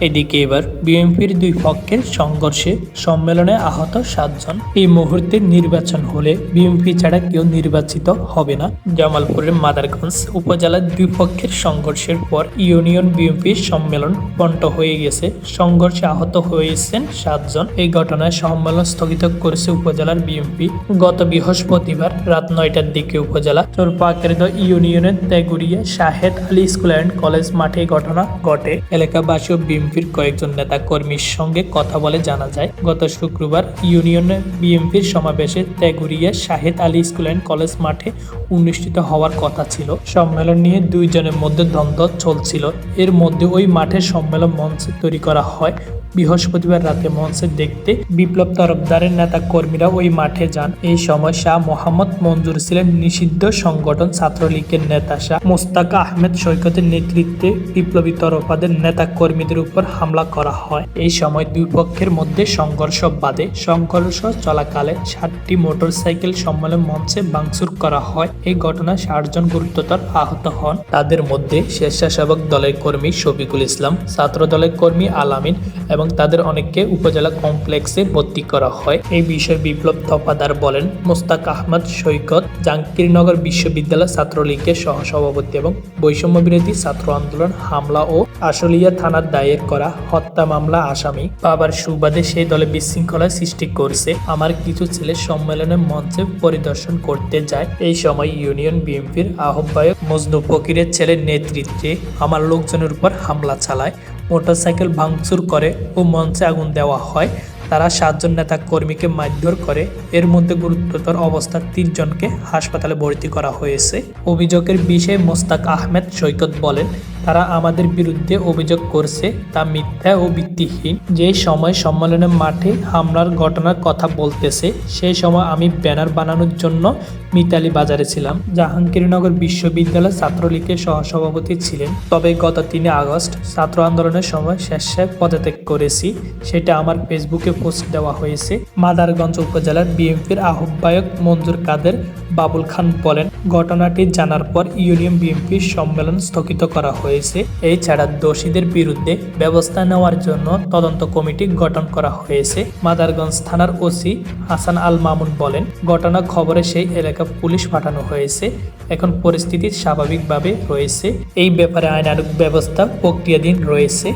এদিকে এবার বিএনপির দুই পক্ষের সংঘর্ষে সম্মেলনে আহত সাতজন। এই মুহূর্তে নির্বাচন হলে বিএনপি ছাড়া কেউ নির্বাচিত হবে না। জামালপুরের মাদারগঞ্জ উপজেলার দুই পক্ষের সংঘর্ষের পর ইউনিয়ন বিএনপি সম্মেলন বন্ট হয়ে গেছে। সংঘর্ষে আহত হয়েছেন সাতজন। এই ঘটনায় সম্মেলন স্থগিত করেছে উপজেলার বিএনপি। গত বৃহস্পতিবার রাত নয়টার দিকে উপজেলা চোরপাকেরদ ইউনিয়নের Teguria Shahed Ali school and college মাঠে ঘটনা ঘটে। এলাকাবাসী ও বিএনপির কয়েকজন নেতা কর্মীর সঙ্গে কথা বলে জানা যায়, গত শুক্রবার ইউনিয়ন বিএনপির সমাবেশে Teguria Shahed Ali school and college মাঠে অনুষ্ঠিত হওয়ার কথা ছিল। সম্মেলন নিয়ে দুইজনের মধ্যে দ্বন্দ্ব চলছিল। এর মধ্যে ওই মাঠে সম্মেলন মঞ্চ তৈরি করা হয়। বৃহস্পতিবার রাতে মঞ্চে দেখতে বিপ্লব তরফদারের নেতা কর্মীরা ওই মাঠে যান। এই সময় শাহ মোহাম্মদ মঞ্জুর ছিলেন নিষিদ্ধ সংগঠন ছাত্রলীগের নেতা। শাহ মোস্তাক আহমেদ সৈকতের নেতৃত্বে বিপ্লবী তরফাদের নেতা কর্মীদের উপর হামলা করা হয়। এই সময় দুই পক্ষের মধ্যে সংঘর্ষ বাদে সংঘর্ষ চলাকালে ষাটটি মোটরসাইকেল সম্মেলন মঞ্চে ভাঙচুর করা হয়। এই ঘটনায় ষাটজন গুরুত্বতর আহত হন। তাদের মধ্যে স্বেচ্ছাসেবক দলের কর্মী শফিকুল ইসলাম ছাত্র দলের কর্মী আলামিন এবং তাদের অনেককে উপজেলা কমপ্লেক্সে ভর্তি করা হয়। এই বিষয়ে বিপ্লব তফাদার বলেন মোস্তাক আহমদ সৈকত, জাহাঙ্গীরনগর বিশ্ববিদ্যালয় ছাত্রলীগের সহসভাপতি এবং বৈষম্য বিরোধী ছাত্র আন্দোলন, হামলা ও আশুলিয়া থানার দায়ের করা হত্যা মামলা আসামি বাবার সুবাদে সেই দলে বিশৃঙ্খলা সৃষ্টি করছে। আমার কিছু ছেলে সম্মেলনের মঞ্চে পরিদর্শন করতে যায়। এই সময় ইউনিয়ন বিএনপির আহ্বায়ক মজনু ফকিরের ছেলের নেতৃত্বে আমার লোকজনের উপর হামলা চালায়। মোটরসাইকেল ভাঙচুর করে ও মঞ্চে আগুন দেওয়া হয়। তারা সাতজন নেতা কর্মীকে মারধর করে। এর মধ্যে গুরুতর অবস্থার তিনজনকে হাসপাতালে ভর্তি করা হয়েছে। অভিযোগের বিষয়ে মোস্তাক আহমেদ সৈকত বলেন তারা আমাদের বিরুদ্ধে অভিযোগ করছে, তা মিথ্যা ও ভিত্তিহীন। যে সময় সম্মেলনের মাঠে হামলার ঘটনার কথা বলতেছে সেই সময় আমি ব্যানার বানানোর জন্য মিতালি বাজারে ছিলাম। জাহাঙ্গীরনগর বিশ্ববিদ্যালয় ছাত্রলীগের সহসভাপতি ছিলেন। তবে গত তিনে আগস্ট ছাত্র আন্দোলনের সময় শেষে পদত্যাগ করেছি, সেটা আমার ফেসবুকে পোস্ট দেওয়া হয়েছে। মাদারগঞ্জ উপজেলার বিএনপির আহ্বায়ক মঞ্জুর কাদের বাবুল খান বলেন, ঘটনাটি জানার পর ইউনিয়ন বিএনপির সম্মেলন স্থগিত করা হয়েছে। এছাড়া দোষীদের বিরুদ্ধে ব্যবস্থা নেওয়ার জন্য তদন্ত কমিটি গঠন করা হয়েছে। মাদারগঞ্জ থানার ওসি হাসান আল মামুন বলেন, ঘটনা খবরে সেই এলাকা পুলিশ পাঠানো হয়েছে। এখন পরিস্থিতি স্বাভাবিকভাবে রয়েছে। এই ব্যাপারে আইনানুক ব্যবস্থা প্রক্রিয়াধীন রয়েছে।